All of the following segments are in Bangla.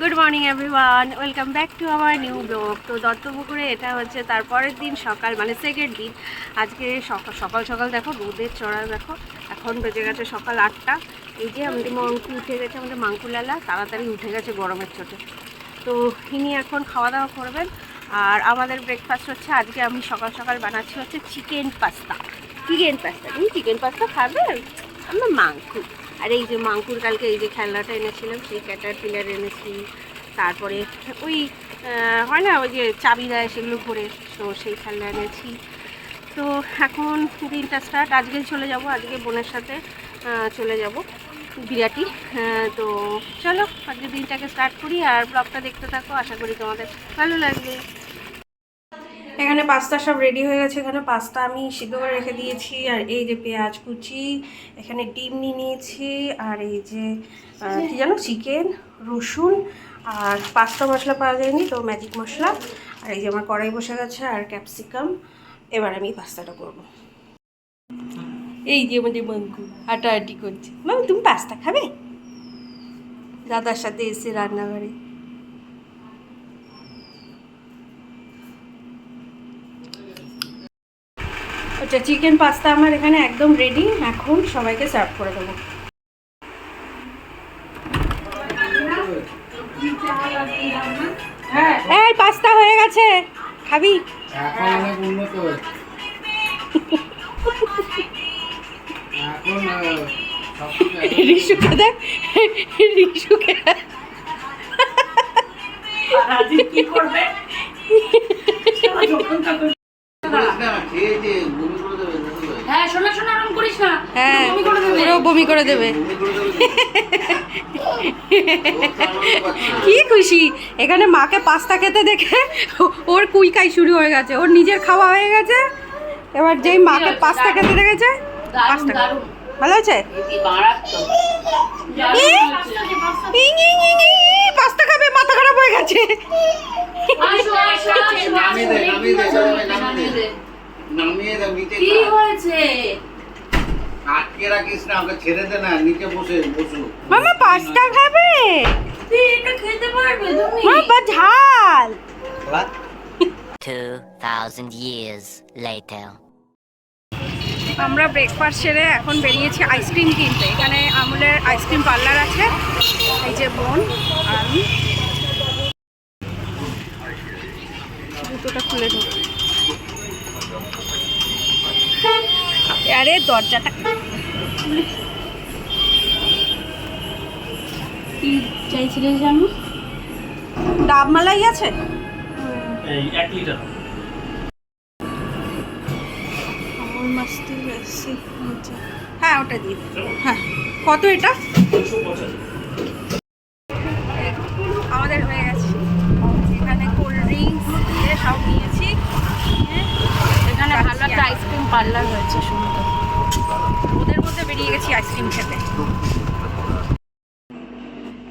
Good morning everyone welcome back to our new blog তো দত্তপুকুরে এটা হচ্ছে তারপরের দিন সকাল মানে সেকেন্ড দিন। আজকে সকাল সকাল সকাল দেখো রোদের চড়া দেখো। এখন বেজে গেছে সকাল আটটা। এই যে আমাদের মাংকু উঠে গেছে আমাদের মাংকুলালা তাড়াতাড়ি উঠে গেছে গরমের চোটে। তো ইনি এখন খাওয়া দাওয়া করবেন। আর আমাদের ব্রেকফাস্ট হচ্ছে আজকে আমি সকাল সকাল বানাচ্ছি হচ্ছে চিকেন পাস্তা চিকেন পাস্তা তুমি চিকেন পাস্তা খাবে? আমরা মাংকু আর এই যে মাংকুর কালকে এই যে খেলনাটা এনেছিলাম সেই ক্যাটার পিলার এনেছি। তারপরে ওই হয় না ওই যে চাবি দেয় সেগুলো ঘুরে তো সেই খেলনা এনেছি। তো এখন দিনটা স্টার্ট আজকে চলে যাব আজকে বোনের সাথে চলে যাব। বিরাটি। আহ, তো চলো আজকে দিনটাকে স্টার্ট করি আর ব্লগটা দেখতে থাকো আশা করি তোমাদের ভালো লাগবে। এখানে পাস্তা সব রেডি হয়ে গেছে। এখানে পাস্তা আমি সিদ্ধ করে রেখে দিয়েছি। আর এই যে পেঁয়াজ কুচি এখানে ডিম নিয়ে নিয়েছি। আর এই যে কি জানো চিকেন রসুন আর পাস্তা মশলা পাওয়া যায়নি তো ম্যাজিক মশলা। আর এই যে আমার কড়াই বসে গেছে আর ক্যাপসিকাম এবার আমি পাস্তাটা করব। এই যে আমাদের মাঙ্কু হাঁটাহাঁটি করছে। মামি তুমি পাস্তা খাবে? দাদার সাথে এসে রান্নাঘরে আচ্ছা চিকেন পাস্তা আমার এখানে একদম রেডি এখন সবাইকে সার্ভ করে দেবো। এই পাস্তা হয়ে গেছে। খাবি? এখন অনেক উন্নত দেখ। হ্যাঁ শোনা শোনা আরাম করিস না। হ্যাঁ বমি করে দেবে। পুরো বমি করে। কি খুশি। এখানে মাকে পাস্তা খেতে দেখে ওর কুইকাই শুরু হয়ে গেছে। ওর নিজের খাওয়া হয়ে গেছে। এবার যেই মাকে পাস্তা খেতে দেখেছে পাস্তা। ভালো আছে পাস্তা খাবে মাথা খারাপ হয়ে গেছে। কি হয়েছে? আটকে রাখিস না ওকে ছেড়ে দে না নিচে বসে বসু। মামা পাস্তা খাবে? তুই এটা খেতে পারবে তুমি। বাবা ঝাল। 2,000 years later. আমরা ব্রেকফাস্ট সেরে এখন বেরিয়েছি আইসক্রিম কিনতে। এখানে আমুলের আইসক্রিম পার্লার আছে। এই যে বোন জুতোটা খুলে আরে, দরজাটা কি ডাব মালাই আছে? এক লিটার। মাস্তি হ্যাঁ ওটা দিয়ে। হ্যাঁ। কত এটা? আমাদের হয়ে গেছে। এখানে কোল্ড ড্রিঙ্কস দিয়ে সব নিয়েছি। এখানে ভালো একটা আইসক্রিম পার্লার হয়েছে সুন্দর ওদের মধ্যে বেরিয়ে গেছি আইসক্রিম খেতে।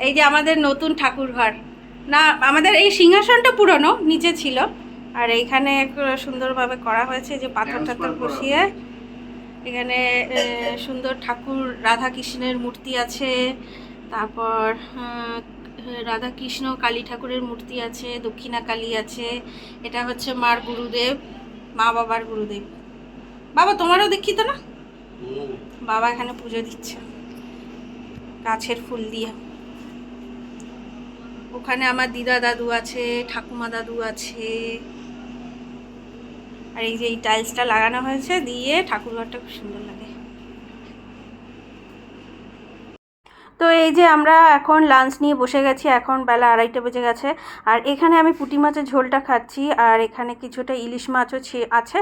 এই যে আমাদের নতুন ঠাকুর ঘর না আমাদের এই সিংহাসনটা পুরনো নিচে ছিল। আর এইখানে সুন্দরভাবে করা হয়েছে যে পাথর টাথর বসিয়ে এখানে সুন্দর ঠাকুর রাধা কৃষ্ণের মূর্তি আছে তারপর রাধা কৃষ্ণ কালী ঠাকুরের মূর্তি আছে দক্ষিণা কালী আছে এটা হচ্ছে মার গুরুদেব মা বাবার গুরুদেব। বাবা তোমারও দীক্ষিত না? বাবা এখানে পুজো দিচ্ছে গাছের ফুল দিয়ে। ওখানে আমার দিদা দাদু আছে ঠাকুমা দাদু আছে আর এই যে এই টাইলসটা লাগানো হয়েছে দিয়ে ঠাকুরঘরটা খুব সুন্দর লাগে তো এই যে আমরা এখন লাঞ্চ নিয়ে বসে গেছি এখন বেলা আড়াইটা বেজে গেছে। আর এখানে আমি পুঁটি মাছের ঝোলটা খাচ্ছি আর এখানে কিছুটা ইলিশ মাছও আছে।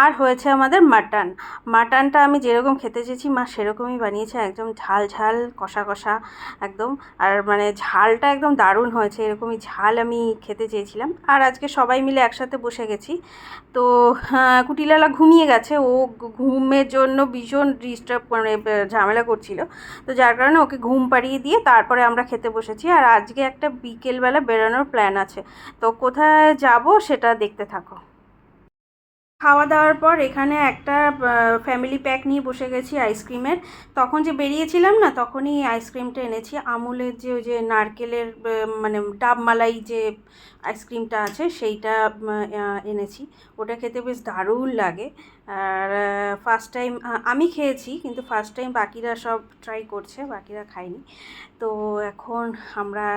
আর হয়েছে আমাদের মাটন। মাটনটা আমি যেরকম খেতে চেয়েছি মা সেরকমই বানিয়েছে একদম ঝাল ঝাল কষা কষা একদম। আর মানে ঝালটা একদম দারুণ হয়েছে এরকমই ঝাল আমি খেতে চেয়েছিলাম। আর আজকে সবাই মিলে একসাথে বসে গেছি। তো হ্যাঁ, কুটিলালা ঘুমিয়ে গেছে। ও ঘুমের জন্য ভীষণ ডিস্টার্ব মানে ঝামেলা করছিল। তো যার কারণে ওকে ঘুম পাড়িয়ে দিয়ে তারপরে আমরা খেতে বসেছি। আর আজকে একটা বিকেলবেলা বেরোনোর প্ল্যান আছে। তো কোথায় যাব সেটা দেখতে থাকো। খাওয়া দাওয়ার পর এখানে একটা ফ্যামিলি প্যাক নিয়ে বসে গেছি আইসক্রিমের তখন যে বেরিয়েছিলাম না, তখনই আইসক্রিমটা এনেছি। আমুলের যে ওই যে নারকেলের মানে ডাব মালাই যে আইসক্রিমটা আছে, সেইটা এনেছি। ওটা খেতে বেশ দারুণ লাগে। আর ফার্স্ট টাইম আমি খেয়েছি, কিন্তু ফার্স্ট টাইম বাকিরা সব ট্রাই করছে, বাকিরা খায়নি। তো এখন আমরা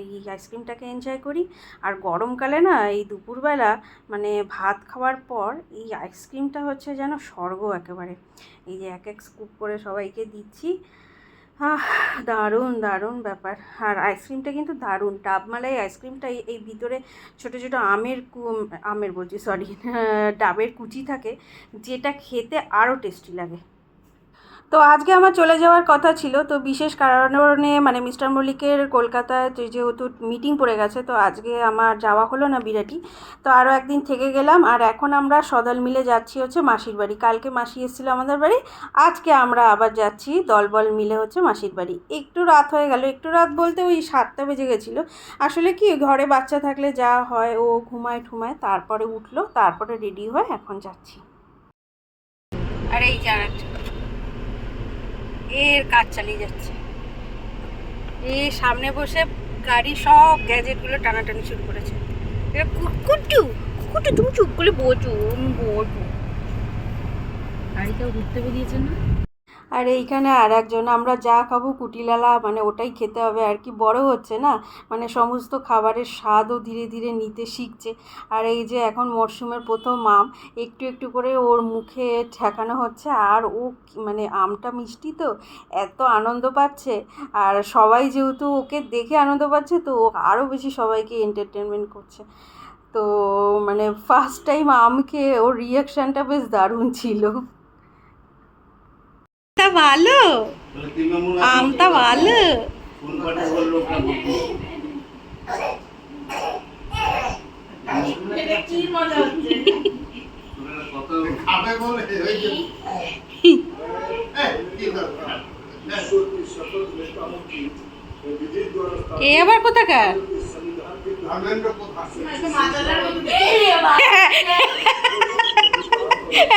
এই আইসক্রিমটাকে এনজয় করি। আর গরমকালে না, এই দুপুরবেলা মানে ভাত খাওয়ার পর এই আইসক্রিমটা হচ্ছে যেন স্বর্গ একেবারে। এই যে এক এক স্কুপ করে সবাইকে দিচ্ছি। দারুণ দারুণ ব্যাপার। আর আইসক্রিমটা কিন্তু দারুণ। ডাবমালাই আইসক্রিমটা এই ভিতরে ছোটো ছোটো আমের কু- আমের বলছি সরি ডাবের কুচি থাকে, যেটা খেতে আরও টেস্টি লাগে। তো আজকে আমার চলে যাওয়ার কথা ছিল, তো বিশেষ কারণে মানে মিস্টার মল্লিকের কলকাতায় যেহেতু মিটিং পড়ে গেছে, তো আজকে আমার যাওয়া হলো না বিরাটি তো আরও একদিন থেকে গেলাম, আর এখন আমরা সদল মিলে যাচ্ছি হচ্ছে মাসির বাড়ি। কালকে মাসি এসেছিল আমাদের বাড়ি, আজকে আমরা আবার যাচ্ছি দলবল মিলে হচ্ছে মাসির বাড়ি। একটু রাত হয়ে গেল, একটু রাত বলতে ওই সাতটা বেজে গেছিল। আসলে কি, ঘরে বাচ্চা থাকলে যা হয়, ও ঘুমায় ঠুমায়, তারপরে উঠল, তারপরে রেডি হয়ে এখন যাচ্ছি। আর এই জানাচ্ছি এর কাজ চালিয়ে যাচ্ছে। এ সামনে বসে গাড়ি সব গ্যাজেটগুলো টানাটানি শুরু করেছে। তুমি চুপ করে বোঝো বোঝো কেউ ঘুরতে বেরিয়েছে না? আর এইখানে আর একজন আমরা যা খাব কুটিলালা মানে ওটাই খেতে হবে। আর কি বড় হচ্ছে না মানে সমস্ত খাবারের স্বাদও ধীরে ধীরে নিতে শিখছে। আর এই যে এখন মরশুমের প্রথম আম, একটু একটু করে ওর মুখে ঠেকানো হচ্ছে। আর ও মানে আমটা মিষ্টি তো, এত আনন্দ পাচ্ছে। আর সবাই যেহেতু ওকে দেখে আনন্দ পাচ্ছে, তো ও আরও বেশি সবাইকে এন্টারটেনমেন্ট করছে। তো মানে ফার্স্ট টাইম আম খেয়ে ওর রিয়াকশানটা বেশ দারুণ ছিল। যে এই, কি দরকার? এ আবার কোথাকার ধর্মেন্দ্র কোথায়?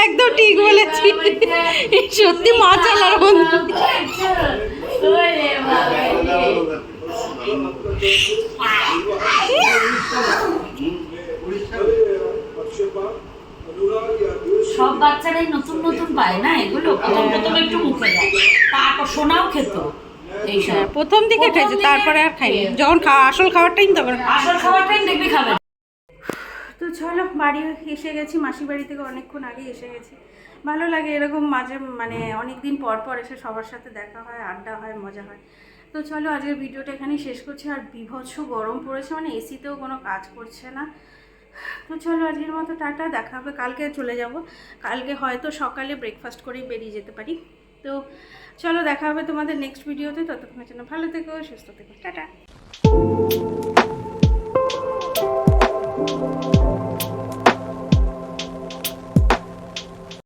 একদম ঠিক বলেছি। সত্যি মাচালার বন্ধু সব বাচ্চারাই নতুন নতুন পায় না এগুলো? প্রথম প্রথম একটু মুখে দেয়। তারপর সোনাও খেত হ্যাঁ, প্রথম দিকে খাইছে তারপরে আর খাইনি। যখন আসল খাওয়ার টাইম তখন আসল খাবারটাই দেখবি খাবে চলো, বাড়ি এসে গেছি। মাসি বাড়ি থেকে অনেকক্ষণ আগে এসে গেছি। ভালো লাগে এরকম মাঝে মানে অনেক দিন পর পর এসে সবার সাথে দেখা হয়, আড্ডা হয়, মজা হয়। তো চলো, আজকের ভিডিওটা এখানেই শেষ করছি। আর বিভৎস গরম পড়েছে মানে এসিতেও কোনো কাজ করছে না। তো চলো, আজকের মতো টাটা, দেখা হবে। কালকে চলে যাব। কালকে হয়তো সকালে ব্রেকফাস্ট করেই বেরিয়ে যেতে পারি। তো চলো, দেখা হবে তোমাদের নেক্সট ভিডিওতে ততক্ষণের জন্য ভালো থেকো, সুস্থ থেকো। টাটা।